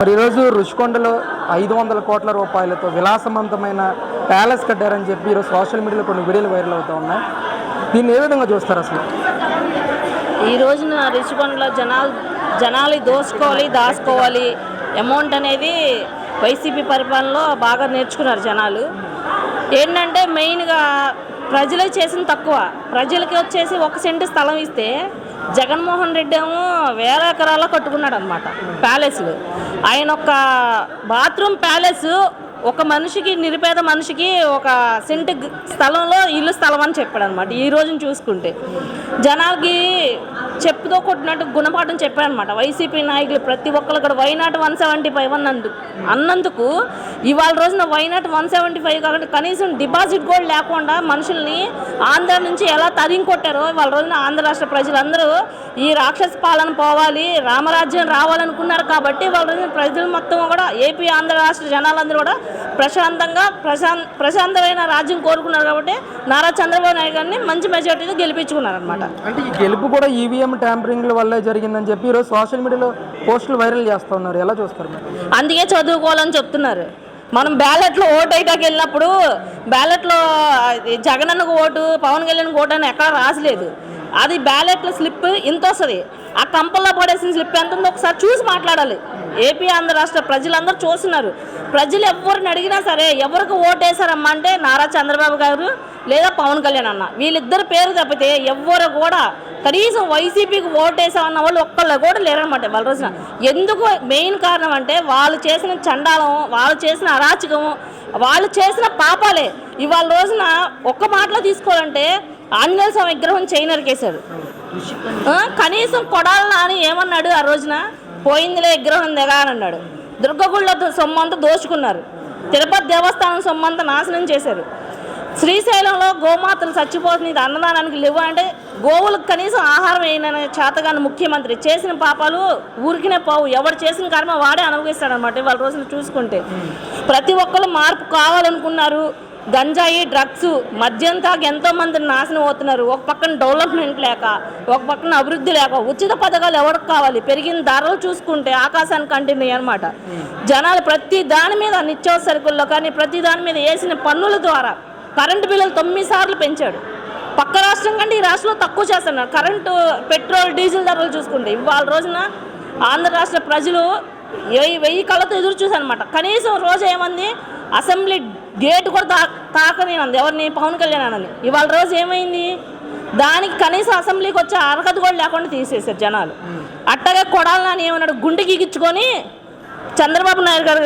మరి ఈరోజు రుషికొండలో ఐదు వందల కోట్ల రూపాయలతో విలాసవంతమైన ప్యాలెస్ కట్టారని చెప్పి ఈరోజు సోషల్ మీడియాలో కొన్ని వీడియోలు వైరల్ అవుతూ ఉన్నాయి. దీన్ని ఏ విధంగా చూస్తారు అసలు? ఈ రోజున రుషికొండలో జనాలు జనాలు దోసుకోవాలి దాచుకోవాలి. అమౌంట్ అనేది వైసీపీ పరిపాలనలో బాగా నేర్చుకున్నారు జనాలు. ఏంటంటే మెయిన్గా ప్రజలే చేసిన తక్కువ. ప్రజలకి వచ్చేసి ఒక సెంటు స్థలం ఇస్తే జగన్మోహన్ రెడ్డి ఏమో వేల ఎకరాల్లో కట్టుకున్నాడు అనమాట ప్యాలెస్లు. ఆయన ఒక బాత్రూమ్ ప్యాలెస్ ఒక మనిషికి నిరుపేద మనిషికి ఒక సెంటు స్థలంలో ఇల్లు స్థలం అని చెప్పాడు అనమాట ఈ రోజున చూసుకుంటే. జనాలకి చెప్పుతో కొట్టినట్టు గుణపాఠం చెప్పారనమాట వైసీపీ నాయకులు ప్రతి ఒక్కరు కూడా వైనాట్ వన్ సెవెంటీ ఫైవ్ అన్నందుకు అన్నందుకు ఇవాళ రోజున వైనాట్ వన్ సెవెంటీ ఫైవ్ కాకుండా కనీసం డిపాజిట్ కూడా లేకుండా మనుషుల్ని ఆంధ్ర నుంచి ఎలా తరిం కొట్టారో ఇవాళ రోజున ఆంధ్ర రాష్ట్ర ప్రజలందరూ ఈ రాక్షస పాలన పోవాలి రామరాజ్యం రావాలనుకున్నారు కాబట్టి వాళ్ళ రోజున ప్రజలు మొత్తం కూడా ఏపీ ఆంధ్ర రాష్ట్ర జనాలందరూ కూడా ప్రశాంతంగా ప్రశాంత ప్రశాంతమైన రాజ్యం కోరుకున్నారు కాబట్టి నారా చంద్రబాబు నాయుడు గారిని మంచి మెజార్టీతో గెలిపించుకున్నారు అనమాట అంటే ఈ గెలుపు కూడా ఈవీఎం ట్యాంపరింగ్ల వల్లే జరిగిందని చెప్పి ఈరోజు సోషల్ మీడియాలో పోస్టులు వైరల్ చేస్తూ ఉన్నారు. ఎలా చూస్తారు మీరు? అందుకే చదువుకోవాలని చెప్తున్నారు. మనం బ్యాలెట్లో ఓటు వేయటానికి వెళ్ళినప్పుడు బ్యాలెట్లో జగనన్నకు ఓటు పవన్ కళ్యాణ్కి ఓటు అని ఎక్కడ రాసలేదు. అది బ్యాలెట్లో స్లిప్ ఇంత వస్తుంది. ఆ కంపల్లో పడేసిన స్లిప్ ఎంత ఉందో ఒకసారి చూసి మాట్లాడాలి. ఏపీ ఆంధ్ర రాష్ట్ర ప్రజలందరూ చూస్తున్నారు. ప్రజలు ఎవరిని అడిగినా సరే ఎవరికి ఓటేశారమ్మా అంటే నారా చంద్రబాబు గారు లేదా పవన్ కళ్యాణ్ అన్న. వీళ్ళిద్దరు పేరు తప్పితే ఎవ్వరు కూడా కనీసం వైసీపీకి ఓటేసామన్న వాళ్ళు ఒక్కళ్ళు కూడా లేరనమాట వాళ్ళ రోజున ఎందుకు మెయిన్ కారణం అంటే వాళ్ళు చేసిన చండాలం వాళ్ళు చేసిన అరాచకం వాళ్ళు చేసిన పాపాలే. ఇవాళ రోజున ఒక్క మాటలో తీసుకోవాలంటే ఆంజనేయ స్వామి విగ్రహం చైనరికేశారు కనీసం కొడాలి నాని ఏమన్నాడు ఆ రోజున? పోయిందిలే విగ్రహం దిగా అని అన్నాడు. దుర్గగుళ్ళ సొమ్మంతా దోచుకున్నారు. తిరుపతి దేవస్థానం సొమ్మంతా నాశనం చేశారు. శ్రీశైలంలో గోమాతలు చచ్చిపోతుంది ఇది అన్నదానానికి లేవు అంటే గోవులకు కనీసం ఆహారం వేయనని చేతగాని ముఖ్యమంత్రి చేసిన పాపాలు ఊరికినే పోవు. ఎవరు చేసిన కర్మ వాడే అనుభవిస్తాడనమాట ఇవాళ రోజులు చూసుకుంటే. ప్రతి ఒక్కరు మార్పు కావాలనుకున్నారు. గంజాయి డ్రగ్స్ మద్యం తాగి ఎంతో మంది నాశనం అవుతున్నారు. ఒక పక్కన డెవలప్మెంట్ లేక ఒక పక్కన అభివృద్ధి లేక ఉచిత పథకాలు ఎవరికి కావాలి? పెరిగిన ధరలు చూసుకుంటే ఆకాశానికి కంటిన్యూ అనమాట జనాలు ప్రతి దాని మీద నిత్యావసర సరుకుల్లో కానీ ప్రతి దాని మీద వేసిన పన్నుల ద్వారా కరెంటు బిల్లులు తొమ్మిది సార్లు పెంచాడు. పక్క రాష్ట్రం కంటే ఈ రాష్ట్రంలో తక్కువ చేస్తున్నారు. కరెంటు పెట్రోల్ డీజిల్ ధరలు చూసుకుంటే ఇవాళ రోజున ఆంధ్ర రాష్ట్ర ప్రజలు వెయ్యి వెయ్యి కళ్ళతో ఎదురు చూసానమాట కనీసం రోజు ఏమంది? అసెంబ్లీ గేట్ కూడా తా తాకనేనంది ఎవరిని? పవన్ కళ్యాణ్ అని ఇవాళ రోజు ఏమైంది? దానికి కనీసం అసెంబ్లీకి వచ్చే అర్హత కూడా లేకుండా తీసేశారు జనాలు. అట్టగా కొడాలని ఏమన్నాడు? గుండె గీకిచ్చుకొని చంద్రబాబు నాయుడు గారు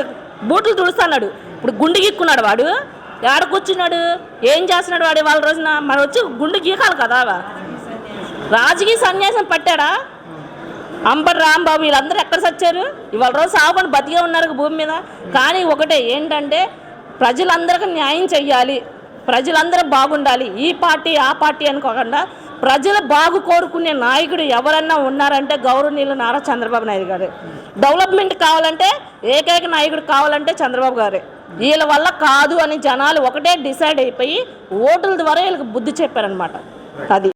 బూట్లు తుడుస్తున్నాడు. ఇప్పుడు గుండె గీక్కున్నాడు వాడు. ఏడ కూర్చున్నాడు ఏం చేస్తున్నాడు వాడు వాళ్ళ రోజున? మరి వచ్చి గుండె గీకాలి కదా రాజకీయ సన్యాసం పట్టాడా? అంబర్ రాంబాబు వీళ్ళందరూ ఎక్కడ సచ్చారు? ఇవాళ రోజు సాగుకొని బతికే ఉన్నారు భూమి మీద. కానీ ఒకటే ఏంటంటే ప్రజలందరికీ న్యాయం చెయ్యాలి. ప్రజలందరూ బాగుండాలి. ఈ పార్టీ ఆ పార్టీ అనుకోకుండా ప్రజల బాగు కోరుకునే నాయకుడు ఎవరన్నా ఉన్నారంటే గౌరవనీయులు నారా చంద్రబాబు నాయుడు గారు. డెవలప్మెంట్ కావాలంటే ఏకైక నాయకుడు కావాలంటే చంద్రబాబు గారే. వీళ్ళ వల్ల కాదు అని జనాలు ఒకటే డిసైడ్ అయిపోయి ఓటుల ద్వారా వీళ్ళకి బుద్ధి చెప్పారనమాట అది.